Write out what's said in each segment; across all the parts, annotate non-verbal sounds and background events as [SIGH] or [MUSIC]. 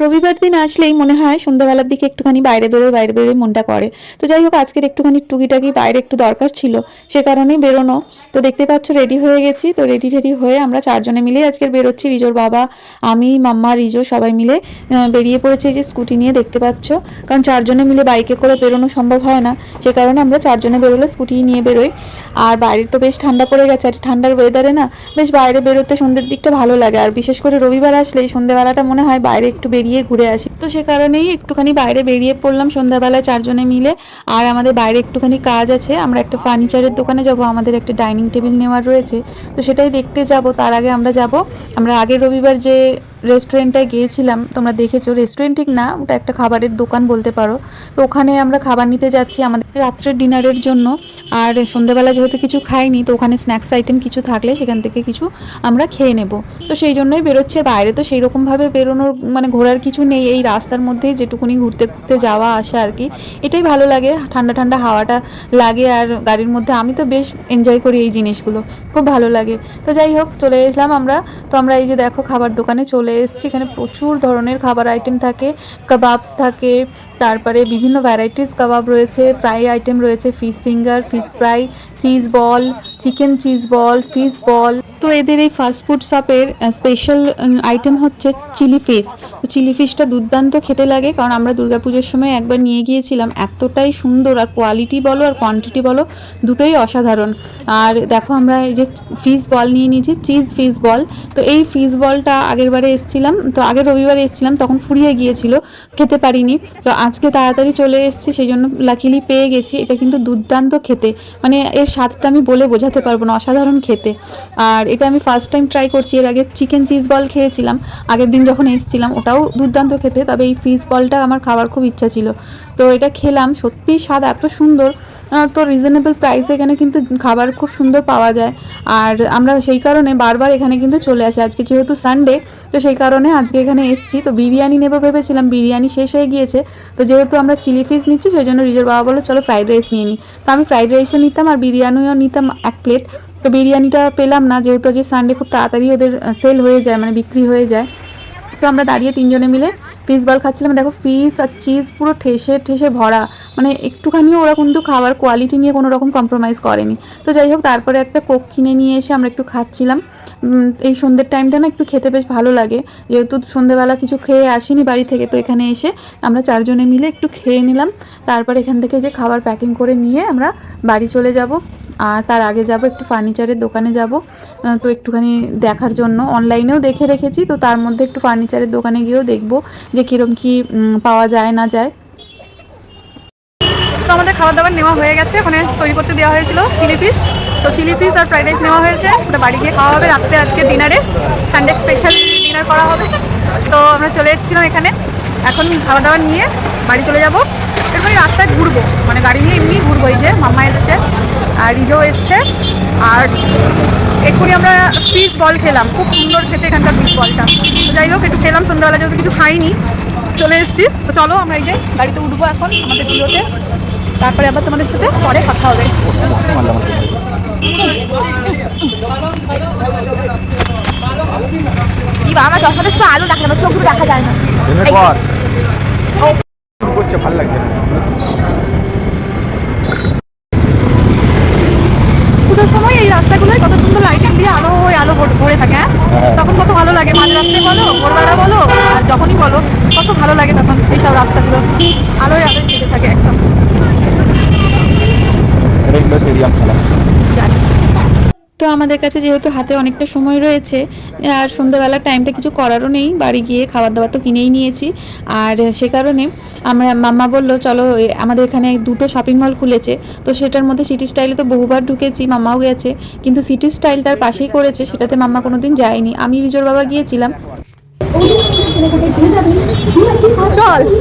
রবিবার দিন আসলেই মনে হয় সন্ধ্যাবেলার দিকে একটুখানি বাইরে বেরোয় বাইরে বেরোয় মনটা করে। তো যাই হোক, আজকের একটুখানি টুকিটাকি বাইরে একটু দরকার ছিল, সে কারণেই বেরোনো। তো দেখতে পাচ্ছ রেডি হয়ে গেছি। তো রেডি টেডি হয়ে আমরা চারজনে মিলেই আজকের বেরোচ্ছি। রিজোর বাবা, আমি, মাম্মা, রিজো সবাই মিলে বেরিয়ে পড়েছি যে স্কুটি নিয়ে দেখতে পাচ্ছ। কারণ চারজনে মিলে বাইকে করে বেরোনো সম্ভব হয় না। সে কারণে আমরা চারজনে বেরোলে স্কুটি নিয়ে বেরোই। আর বাইরে তো বেশ ঠান্ডা পড়ে গেছে। আর ঠান্ডার ওয়েদারে না, বেশ বাইরে বেরোতে সন্ধ্যের দিকটা ভালো লাগে। আর বিশেষ করে রবিবার আসলে সন্ধ্যেবেলাটা মনে হয় বাইরে একটু বেরিয়ে ঘুরে আসি। তো সে কারণেই একটুখানি বাইরে বেরিয়ে পড়লাম সন্ধ্যাবেলায় চারজনে মিলে। আর আমাদের বাইরে একটুখানি কাজ আছে। আমরা একটা ফার্নিচারের দোকানে যাব, আমাদের একটা ডাইনিং টেবিল নেওয়ার রয়েছে। তো সেটাই দেখতে যাব, তার আগে আমরা যাব। আমরা আগের রবিবার যে রেস্টুরেন্টটায় গিয়েছিলাম, তোমরা দেখেছ, রেস্টুরেন্ট ঠিক না, ওটা একটা খাবারের দোকান বলতে পারো। তো ওখানে আমরা খাবার নিতে যাচ্ছি আমাদের রাত্রের ডিনারের জন্য। আর সন্ধ্যেবেলা যেহেতু কিছু খাইনি, তো ওখানে স্ন্যাক্স আইটেম কিছু থাকলে সেখান থেকে কিছু আমরা খেয়ে নেব। তো সেই জন্যই বেরোচ্ছে। বাইরে তো সেই রকমভাবে বেরোনোর মানে ঘোরার কিছু নেই, এই রাস্তার মধ্যেই যেটুকুনি ঘুরতে ঘুরতে যাওয়া, আসা আর কি। এটাই ভালো লাগে, ঠান্ডা ঠান্ডা হাওয়াটা লাগে আর গাড়ির মধ্যে। আমি তো বেশ এনজয় করি এই জিনিসগুলো, খুব ভালো লাগে। তো যাই হোক, চলে এসলাম আমরা। তো আমরা এই যে দেখো, খাবার দোকানে চলে এসেছি। এখানে প্রচুর ধরনের খাবার আইটেম থাকে কাবাবস থাকে তারপরে বিভিন্ন ভ্যারাইটিস কাবাব রয়েছে ফ্রাই আইটেম রয়েছে fish finger fish fry cheese ball chicken cheese ball fish ball তো এদের এই ফাস্টফুড শপের স্পেশাল আইটেম হচ্ছে চিলি ফিশ তো চিলি ফিশটা দুর্দান্ত খেতে লাগে, কারণ আমরা দুর্গাপুজোর সময় একবার নিয়ে গিয়েছিলাম, এতটাই সুন্দর, আর কোয়ালিটি বলো আর কোয়ান্টিটি বলো, দুটোই অসাধারণ। আর দেখো আমরা এই যে ফিশ বল নিয়ে নিয়েছি চিজ ফিশ বল তো এই ফিশ বলটা আগের বারে এসেছিলাম, তো আগের রবিবারে এসেছিলাম, তখন ফুরিয়ে গিয়েছিল, খেতে পারিনি। তো আজকে তাড়াতাড়ি চলে এসেছি, সেই জন্য লাকিলি পেয়ে গেছি। এটা কিন্তু দুর্দান্ত খেতে। মানে এর স্বাদটা আমি বলে বোঝাতে পারব না, অসাধারণ খেতে। আর এটা আমি ফার্স্ট টাইম ট্রাই করছি, এর আগে চিকেন চিজ বল খেয়েছিলাম। আগের দিন যখন এসেছিলাম, ওটাও দুর্দান্ত খেতে, তবে এই ফিশ বলটা আমার খাওয়ার খুব ইচ্ছা ছিল। তো এটা খেলাম, সত্যি স্বাদ এত সুন্দর। তো রিজনেবল প্রাইসে এখানে কিন্তু খাবার খুব সুন্দর পাওয়া যায়। আর আমরা সেই কারণে বারবার এখানে কিন্তু চলে আসি। আজকে যেহেতু সানডে তো সেই কারণে আজকে এখানে এসেছি। তো বিরিয়ানি নেব ভেবেছিলাম, বিরিয়ানি শেষ হয়ে গিয়েছে। তো যেহেতু আমরা চিলি ফিস নিচ্ছি, সেই জন্য রিজোর বাবা বলল, চলো ফ্রাইড রাইস নিয়ে নিই তো আমি ফ্রাইড রাইসও নিতাম আর বিরিয়ানিও নিতাম এক প্লেট। তো বিরিয়ানিটা পেলাম না, যেহেতু আজকে সানডে খুব তাড়াতাড়ি ওদের সেল হয়ে যায় মানে বিক্রি হয়ে যায়। তো আমরা দাঁড়িয়ে তিনজনে মিলে ফিশ বল খাচ্ছিলাম। দেখো ফিস আর চিজ পুরো ঠেসে ঠেসে ভরা। মানে একটুখানিও ওরা কিন্তু খাবার কোয়ালিটি নিয়ে কোনো রকম কম্প্রোমাইজ করেনি। তো যাই হোক, তারপরে একটা কোক কিনে নিয়ে এসে আমরা একটু খাচ্ছিলাম। এই সন্ধ্যের টাইমটা না একটু খেতে বেশ ভালো লাগে। যেহেতু সন্ধ্যেবেলা কিছু খেয়ে আসিনি বাড়ি থেকে, তো এখানে এসে আমরা চারজনে মিলে একটু খেয়ে নিলাম। তারপর এখান থেকে যে খাবার প্যাকিং করে নিয়ে আমরা বাড়ি চলে যাব। আর তার আগে যাব, একটু ফার্নিচারের দোকানে যাব। তো একটুখানি দেখার জন্য। অনলাইনেও দেখে রেখেছি, তো তার মধ্যে একটু ফার্নিচারের দোকানে গিয়েও দেখব যে কীরকম কী পাওয়া যায় না যায়। তো আমাদের খাবার দাবার নেওয়া হয়ে গেছে, ওখানে তৈরি করতে দেওয়া হয়েছিল চিলি পিস। তো চিলি পিস আর ফ্রাইড রাইস নেওয়া হয়েছে, ওটা বাড়ি গিয়ে খাওয়া হবে রাত্রে আজকে ডিনারে সানডে স্পেশাল ডিনার করা হবে। তো আমরা চলে এসেছিলাম এখানে। এখন খাবার দাবার নিয়ে বাড়ি চলে যাব। এরপরে রাস্তায় ঘুরবো মানে গাড়ি নিয়ে এমনি ঘুরবো, এই যে মাম্মা এসেছে। আর রিজো এসছে। আর এক্ষুনি আমরা ফিস বল খেলাম। খুব সুন্দর খেতে এখানকার ফিস বলটা তো যাই হোক একটু খেলাম সন্ধ্যাবেলা যেহেতু কিছু খাইনি চলে এসেছি। তো চলো আমরা এই যে গাড়িতে উঠবো এখন আমাদের প্রিয়তে তারপরে আবার তোমাদের সাথে পরে কথা হবে। কি বাবা আমার চশমাটা শুধু আলো দেখা যায় না। ভালো লাগছে না পুজোর সময় এই রাস্তাগুলোয় কত সুন্দর লাইটিং দিয়ে আলো ওই আলো ভর- থাকে হ্যাঁ? হ্যাঁ। তখন কত ভালো লাগে মাঝ রাত্রে বলো ভোরবেলা বলো আর যখনই বলো কত ভালো লাগে তখন এইসব রাস্তাগুলো। আলোয় আলোয় সেজে থাকে একদম। ইন্ডো স্টেডিয়াম খেলা। তো আমাদের কাছে যেহেতু হাতে অনেকটা সময় রয়েছে আর সন্ধ্যাবেলার টাইমটা কিছু করারও নেই বাড়ি গিয়ে খাবার দাবার তো কিনেই নিয়েছি। আর সে কারণে আমরা মাম্মা বলল চলো আমাদের এখানে দুটো শপিং মল খুলেছে। তো সেটার মধ্যে সিটি স্টাইলে তো বহুবার ঢুকেছি মাম্মাও গেছে। কিন্তু সিটি স্টাইল তার পাশেই করেছে সেটাতে মাম্মা কোনো দিন যায়নি। আমি রিজোর বাবা গিয়েছিলাম। চল [LAUGHS]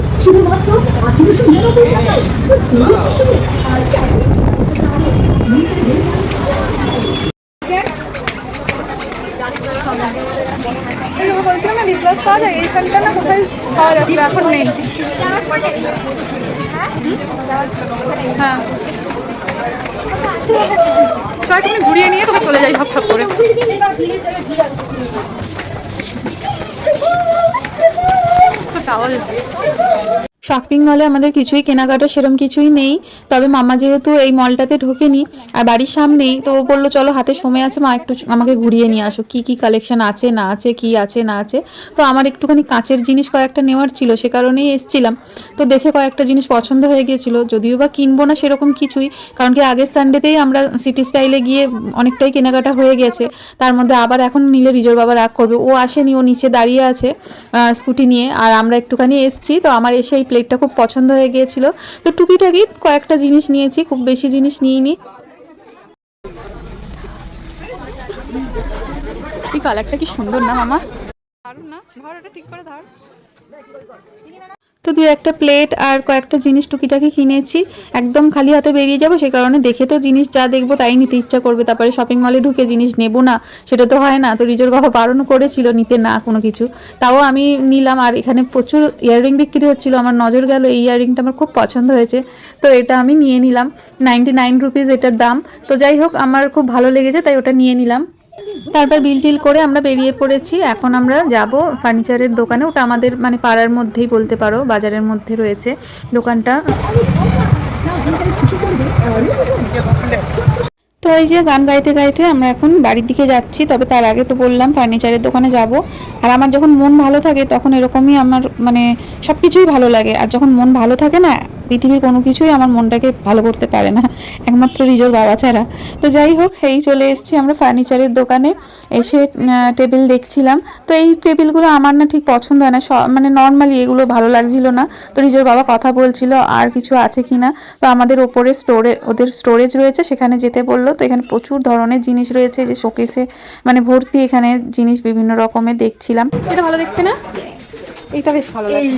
এই যে লিপ পাওয়া যায় এইখানটা না কোথায় পাওয়া যাচ্ছিল এখন নেই। হ্যাঁ। চল তুমি ঘুরিয়ে নিয়ে তোকে চলে যাই সব সব করে। চাওল শপিং মলে আমাদের কিছুই কেনাকাটা সেরকম কিছুই নেই। তবে মামা যেহেতু এই মলটাতে ঢোকেনি, আর বাড়ির সামনেই, তো ও বলল, চলো, হাতে সময় আছে, মা একটু আমাকে ঘুরিয়ে নিয়ে আসো। কি কি কালেকশন আছে, না আছে, কি আছে, না আছে? তো আমার একটুখানি কাঁচের জিনিস কয়েকটা নেওয়ার ছিল, সে কারণেই এসছিলাম। তো দেখে কয়েকটা জিনিস পছন্দ হয়ে গিয়েছিল। যদিও বা কিনবো না সেরকম কিছুই, কারণ কি আগের সানডেতেই আমরা সিটি স্টাইলে গিয়ে অনেকটাই কেনাকাটা হয়ে গেছে। তার মধ্যে আবার এখন নিলে রিজোর বাবা রাগ করবে। ও আসেনি, ও নিচে দাঁড়িয়ে আছে স্কুটি নিয়ে, আর আমরা একটুখানি এসছি। তো আমার এসে এই প্লেটটা খুব পছন্দ হয়ে গিয়েছিল। তো টুকিটাকি কয়েকটা জিনিস নিয়েছি খুব বেশি জিনিস নিইনি। এই কালারটা কি সুন্দর না মামা? দারুণ না? ধর এটা ঠিক করে ধর। তো দু একটা প্লেট আর কয়েকটা জিনিস টুকিটাকি কিনেছি। একদম খালি হাতে বেরিয়ে যাব, সে কারণে দেখে তো জিনিস যা দেখব তাই নিতে ইচ্ছা করবে। তারপরে শপিং মলে ঢুকে জিনিস নেব না, সেটা তো হয় না। তো রিজোর বাবা বারণ করেছিল নিতে না কোনো কিছু। তাও আমি নিলাম আর এখানে প্রচুর ইয়াররিং বিক্রি হচ্ছিল। আমার নজর গেল, এই ইয়াররিংটা আমার খুব পছন্দ হয়েছে। তো এটা আমি নিয়ে নিলাম। নাইনটি নাইন রুপিস এটার দাম। তো যাই হোক, আমার খুব ভালো লেগেছে, তাই ওটা নিয়ে নিলাম। তারপর বিল টিল করে আমরা বেরিয়ে পড়েছি। এখন আমরা যাব ফার্নিচারের দোকানে। ওটা আমাদের মানে পাড়ার মধ্যেই বলতে পারো, বাজারের মধ্যে রয়েছে দোকানটা। তো এই যে গান গাইতে গাইতে আমরা এখন বাড়ির দিকে যাচ্ছি, তবে তার আগে তো বললাম ফার্নিচারের দোকানে যাব। আর আমার যখন মন ভালো থাকে, তখন এরকমই আমার মানে সব কিছুই ভালো লাগে। আর যখন মন ভালো থাকে না পৃথিবীর কোনো কিছুই আমার মনটাকে ভালো করতে পারে না একমাত্র রিজোর বাবা ছাড়া। তো যাই হোক এই চলে এসেছি আমরা ফার্নিচারের দোকানে। এসে টেবিল দেখছিলাম। তো এই টেবিলগুলো আমার না ঠিক পছন্দ হয় না। মানে নর্মালি এগুলো ভালো লাগছিল না। তো রিজোর বাবা কথা বলছিল আর কিছু আছে কি না? তো আমাদের ওপরে স্টোরে ওদের স্টোরেজ রয়েছে সেখানে যেতে বলল। তো এখানে প্রচুর ধরনের জিনিস রয়েছে যে শোকেসে মানে ভর্তি এখানে জিনিস বিভিন্ন রকমের দেখছিলাম। এটা ভালো দেখতে না? এইটা বেশ ভালো লাগে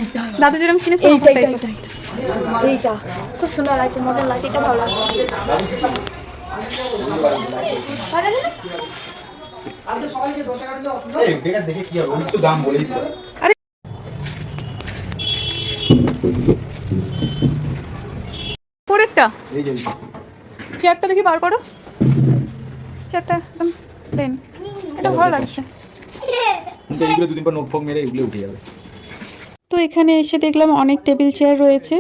দাদু যেরকম কিনেছে এইটা। এইটা খুব সুন্দর লাগছে মডেল লাগছে এটা ভালো লাগছে। পরেরটা। চেয়ারটা দেখি বার করো। চেয়ারটা একদম প্লেন এটা ভালো লাগছে। দুদিন পর নোট ফোক মেরে এগুলো উঠে যাবে। তো এখানে এসে দেখলাম অনেক টেবিল চেয়ার রয়েছে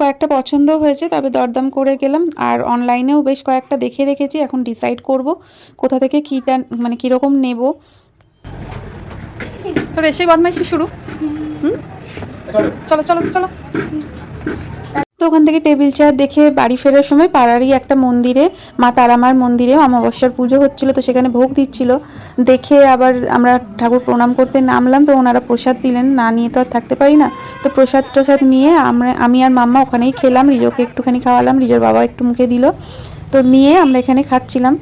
কয়েকটা পছন্দ হয়েছে, তবে দরদাম করে গেলাম। আর অনলাইনেও বেশ কয়েকটা দেখে রেখেছি, এখন ডিসাইড করব কোথা থেকে কীটা মানে কীরকম নেব। তোর এসে বদমাইশি শুরু। হুম? চলো চলো চলো। তো ওখান থেকে টেবিল চেয়ার দেখে বাড়ি ফেরার সময় পাড়ারই একটা মন্দিরে, মা তারামার মন্দিরে অমাবস্যার পুজো হচ্ছিল তো সেখানে ভোগ দিচ্ছিল। দেখে আবার আমরা ঠাকুর প্রণাম করতে নামলাম তো ওনারা প্রসাদ দিলেন। না নিয়ে তো আর থাকতে পারি না। তো প্রসাদ টসাদ নিয়ে আমরা, আমি আর মাম্মা ওখানেই খেলাম, রিজোকে একটুখানি খাওয়ালাম, রিজোর বাবা একটু মুখে দিল। তো নিয়ে আমরা এখানে খাচ্ছিলাম।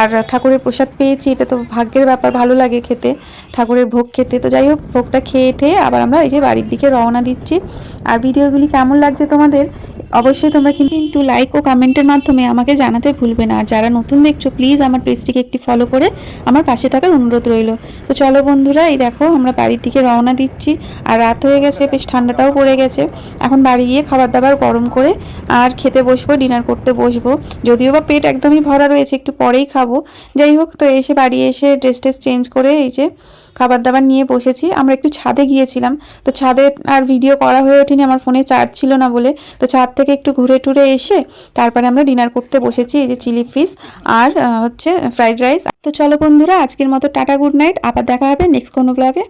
আর ঠাকুরের প্রসাদ পেয়েছি, এটা তো ভাগ্যের ব্যাপার, ভালো লাগে খেতে, ঠাকুরের ভোগ খেতে। তো যাই হোক, ভোগটা খেয়ে ঠেয়ে আবার আমরা এই যে বাড়ির দিকে রওনা দিচ্ছি। আর ভিডিওগুলি কেমন লাগছে তোমাদের? অবশ্যই তোমরা কিন্তু লাইক ও কমেন্টের মাধ্যমে আমাকে জানাতে ভুলবে না। আর যারা নতুন দেখছ প্লিজ আমার পেজটিকে একটি ফলো করে আমার পাশে থাকার অনুরোধ রইল। তো চলো বন্ধুরা, এই দেখো আমরা বাড়ির দিকে রওনা দিচ্ছি। আর রাত হয়ে গেছে, বেশ ঠান্ডাটাও পড়ে গেছে। এখন বাড়ি গিয়ে খাবার দাবার গরম করে আর খেতে বসবো ডিনার করতে বসবো। যদিও বা পেট একদমই ভরা রয়েছে, একটু পরেই খাব। যাই হোক, তো এসে বাড়ি এসে ড্রেস ট্রেস চেঞ্জ করে এই যে খাবার দাবার নিয়ে বসেছি। আমরা একটু ছাদে গিয়েছিলাম। তো ছাদে আর ভিডিও করা হয়ে ওঠেনি, আমার ফোনে চার্জ ছিল না বলে। তো ছাদ থেকে একটু ঘুরে টুরে এসে তারপরে আমরা ডিনার করতে বসেছি, এই যে চিলি ফিশ আর হচ্ছে ফ্রাইড রাইস তো চলো বন্ধুরা, আজকের মতো টাটা গুড নাইট আবার দেখা হবে নেক্সট কোনো ব্লগে